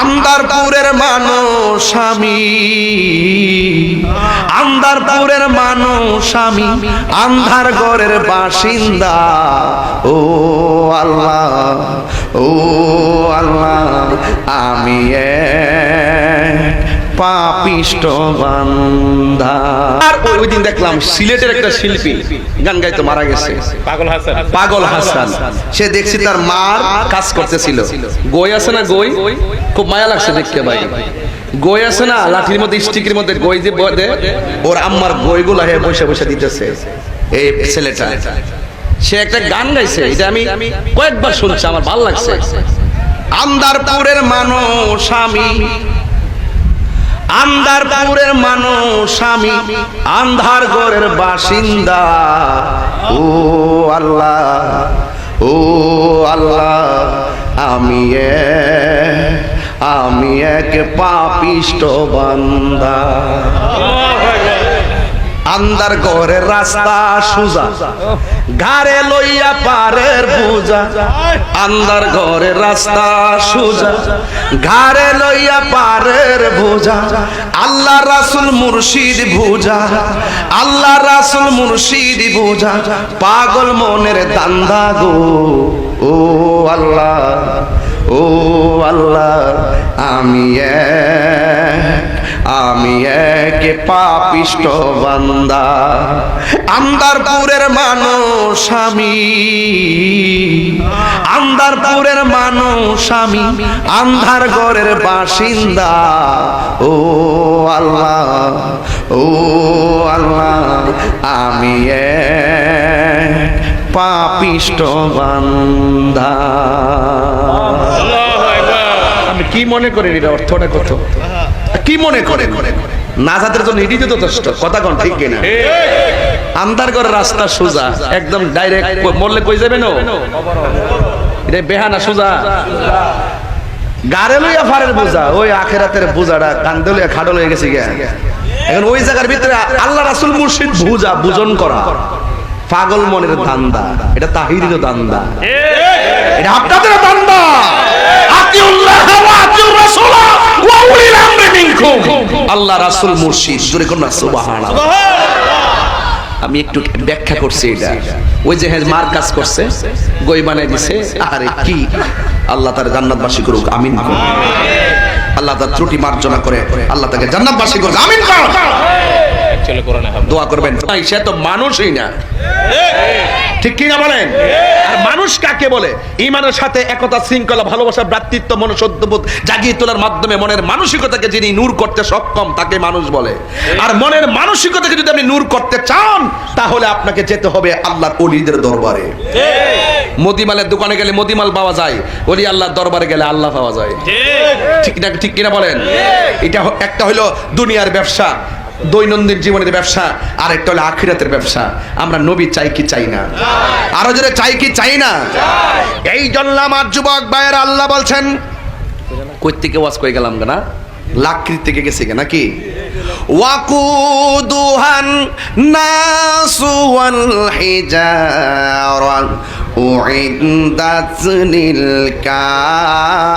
আন্দারপুরের মানুষ আমি। আন্দারপুরের মানুষ আমি। আন্ধার ঘরের বাসিন্দা। ও আল্লাহ ও আল্লাহ। পাপিষ্ট বান্দা। আর ওই ওই দিন দেখলাম সিলেটের একটা শিল্পী গান গাইতে মারা গেছে। পাগল হাসান। পাগল হাসান। সে দেখছি তার মার কাজ করতেছিল। গই আছে না গই? খুব মায়া লাগছে দেখতে ভাই। গই আছে না লাঠির মধ্যে স্টিকের মধ্যে গই যে বদে ওর আম্মার গইগুলা হে বসে বসে দিতেছে। এই ছেলেটা। সে একটা গান গাইছে এটা আমি কয়েকবার শুনছি আমার ভালো লাগছে। আন্দারপুরের মানুষ আমি আন্দারপুরের মানুষ আমি আন্ধার ঘরের বাসিন্দা। ও আল্লাহ ও আল্লাহ আমি আমি এক পাপিষ্ট বান্দা। আন্দার ঘরের রাস্তা সুজা। ঘাড়ে লইয়া পারের বুঝা আন্দার ঘরে রাস্তা সুজা। ঘাড়ে লইয়া পারের বুঝা আল্লাহ রাসুল মুর্শিদ বুঝা আল্লাহ রাসুল মুর্শিদ বুঝা পাগল মনের দান্দা গো, ও আল্লাহ ও আল্লাহ, আমি এক আমি এক পাপিষ্ট বান্দা। আন্দারপুরের মানুষ আমি। আন্দারপুরের মানুষ আমি। আন্ধার ঘরের বাসিন্দা। ও আল্লাহ ও আল্লাহ, আমি এক পাপিষ্ট বান্দা। আমি কি মনে করি এটা অর্থটা কত? কি মনে করে নাজাদের জন্য এটি তো যথেষ্ট। কথা কোন ঠিক কিনা? আন্দার করে রাস্তা সোজা একদম ডাইরেক্ট মরলে কই যাবে না? এটা বেহানা সোজা। গারে লইয়া ফারের বোঝা ওই আখেরাতের বোঝাটা কান্দে লইয়া খাডল হয়ে গেছে গিয়া। এখন ওই জায়গার ভিতরে আল্লাহ রাসুল মুর্শিদ বুঝা বুজন করা। পাগল মনের দান্দা এটা তাহিরিরও দান্দা। এটা আপনাদের দান্দা। আতিউল্লাহ আল্লাহ রাসূল মুর্শিদ। জোরে কোন আমি একটু ব্যাখ্যা করছি এটা। ওই যে হ্যাঁ মার কাজ করছে গই বানাই দিছে আরে কি? আল্লাহ তার জান্নাতবাসী করুক আমিন আল্লাহ তার ত্রুটি মার্জনা করে আল্লাহ তাকে জান্নাতবাসী করুক আমিন করুক। হবে দোয়া করবেন। সে তো মানুষই না। ঠিক। কি না বলেন? আর মানুষ কাকে বলে? ইমানের সাথে একতা শৃঙ্খলা ভালোবাসা ভ্রাতৃত্ব মনুষ্যত্ববোধ জাগিয়ে তোলার মাধ্যমে মনের মানসিকতাকে যিনি নূর করতে সক্ষম তাকে মানুষ বলে। আর মনের মানসিকতাকে যদি আপনি নূর করতে চান তাহলে আপনাকে যেতে হবে আল্লাহর অলিদের দরবারে। মদিমালের দোকানে গেলে মদিমাল পাওয়া যায় অলি আল্লাহর দরবারে গেলে আল্লাহ পাওয়া যায়। ঠিক। না ঠিক কিনা বলেন? এটা একটা হলো দুনিয়ার ব্যবসা দৈনন্দিন জীবনের ব্যবসা আর একটা হলো আখিরাতের ব্যবসা। আমরা নবী চাই কি চাই না? আরও জোরে চাই কি চাই না? এই জন্য আমার যুবক ভাইয়ের আল্লাহ বলছেন, কই থেকে ওয়াজ কই গেলাম না? লাকৃত থেকে গেছে নাকি? ওয়াকুদুহান নাসু ওয়াল হিজারা উইদ্দাত লিল কাফিরিন।